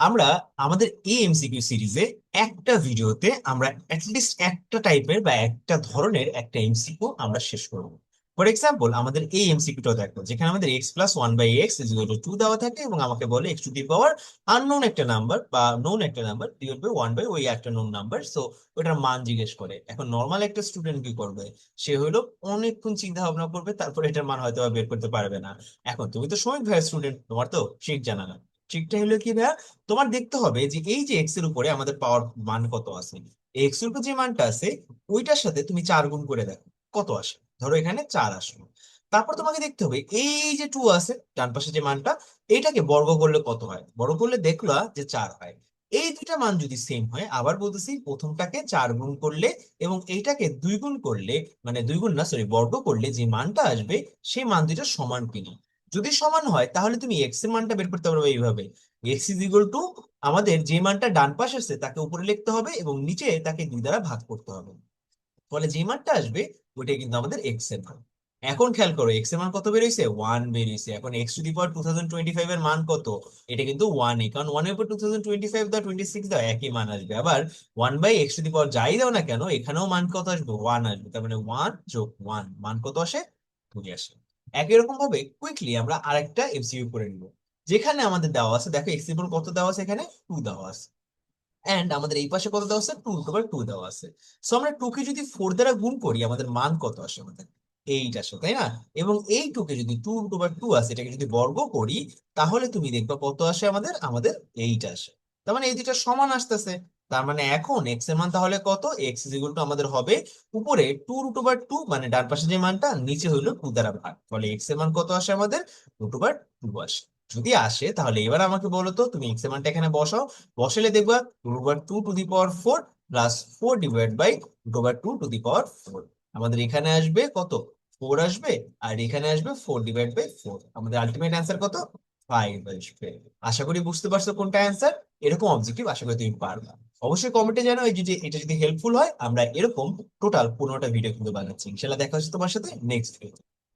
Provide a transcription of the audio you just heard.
আমরা আমাদের এই এমসিকিউ সিরিজে একটা ভিডিওতে আমরা অ্যাটলিস্ট একটা টাইপের বা একটা ধরনের একটা এমসিকিউ আমরা শেষ করব। ফর এক্সাম্পল আমাদের এই এমসিকিউটা দেখো, যেখানে আমাদের x plus one by x is two two দেওয়া থাকে এবং আমাকে বলে x to the power unknown একটা নাম্বার বা নোন একটা number divide by one by ওই একটা নোন নাম্বার সো ওটার মান জিজ্ঞেস করে। এখন নর্মাল একটা স্টুডেন্ট কি করবে? সে হলো অনেকক্ষণ চিন্তা ভাবনা করবে, তারপরে এটার মান হয়তো বের করতে পারবে না। এখন তুমি তো সময় ভাইয়া স্টুডেন্ট তোমার তো ঠিক জানা না। ট্রিকটা হলো কি ভাইয়া? তোমার দেখতে হবে যে এই যে এক্সের উপরে আমাদের পাওয়ার মান কত আছে? এক্সের উপর যে মানটা আছে, ওইটার সাথে তুমি চার গুণ করে দেখো, কত আসে? ধরো এখানে চার আসলো। তারপর তোমাকে দেখতে হবে, এই যে টু আছে, ডান পাশে যে মানটা এইটাকে বর্গ করলে কত হয়? বর্গ করলে দেখলা যে চার হয়। এই দুইটা মান যদি সেম হয়, আবার বলতেছি প্রথমটাকে চার গুণ করলে এবং এইটাকে দুই গুণ করলে মানে দুই গুণ না সরি বর্গ করলে যে মানটা আসবে, সেই মান দুইটা সমান কিনা। যদি সমান হয়, তাহলে তুমি এক্সের মানটা বের করতে পারবে এইভাবে। এক্স ইজ ইকুয়াল টু আমাদের যে মানটা ডান পাশে আছে, তাকে উপরে লিখতে হবে এবং নিচে তাকে দুই দ্বারা ভাগ করতে হবে। ফলে যে মানটা আসবে, ওইটাই কিন্তু আমাদের এক্সের মান। এখন খেয়াল করো এক্সের মান কত বেরিয়েছে? ওয়ান বেরিয়েছে। এখন x to the power two thousand twenty five এর মান কত? এটা কিন্তু ওয়ান এ। কারণ ওয়ানের উপর টু থাউজেন্ড টোয়েন্টি ফাইভ দাও টোয়েন্টি সিক্স দাও, একই মান আসবে। আবার one by x to the power যাই দাও না কেন, এখানেও মান কত আসবে? ওয়ান আসবে। তার মানে ওয়ান যোগ ওয়ান মান কত আসে? দুই আসে। একই রকম ভাবে কুইকলি আমরা আরেকটা এমসিকিউ করে নিব। যেখানে আমাদের দেওয়া আছে, দেখো এক্স কত দেওয়া আছে এখানে? টু দেওয়া আছে। এন্ড আমাদের এই পাশে কত দেওয়া আছে? টু টু টু দেওয়া আছে। সো আমরা টু কে যদি ফোর দ্বারা গুণ করি, আমাদের মান কত আসে আমাদের? এইট আসে, তাই না? এবং এই টু কে যদি টু টু বা টু আসে, এটাকে যদি বর্গ করি, তাহলে তুমি দেখবা কত আসে আমাদের? আমাদের এইট আসে। তার মানে এই দুইটা সমান আসতেছে। তার মানে এখন এক্সের মান তাহলে কত? এক্স ইজ টু আমাদের হবে উপরে টু রুট ওভার টু মানে ডান পাশে যে মানটা, নিচে হইল টু দ্বারা ভাগ। ফলে এক্সের মান কত আসে আমাদের? রুট ওভার টু আসে। যদি আসে, তাহলে এবার আমাকে বলো তো, তুমি এক্সের মানটা এখানে বসাও। বসালে দেখবা root over two to the power four plus four divide by root over two to the power four আমাদের এখানে আসবে কত? ফোর আসবে, আর এখানে আসবে ফোর ডিভাইড বাই ফোর আমাদের আলটিমেট অ্যান্সার কত? ফাইভ আসবে। আশা করি বুঝতে পারছ কোনটা অ্যান্সার এরকম অবজেক্টিভ আশা করি তুমি পারবা। অবশ্যই কমেন্টে জানো এই যদি এটা যদি হেল্পফুল হয়, আমরা এরকম টোটাল পনেরোটা ভিডিও কিন্তু বানাচ্ছি। ইনশাল্লাহ দেখা হচ্ছে তোমার সাথে নেক্সট ভিডিও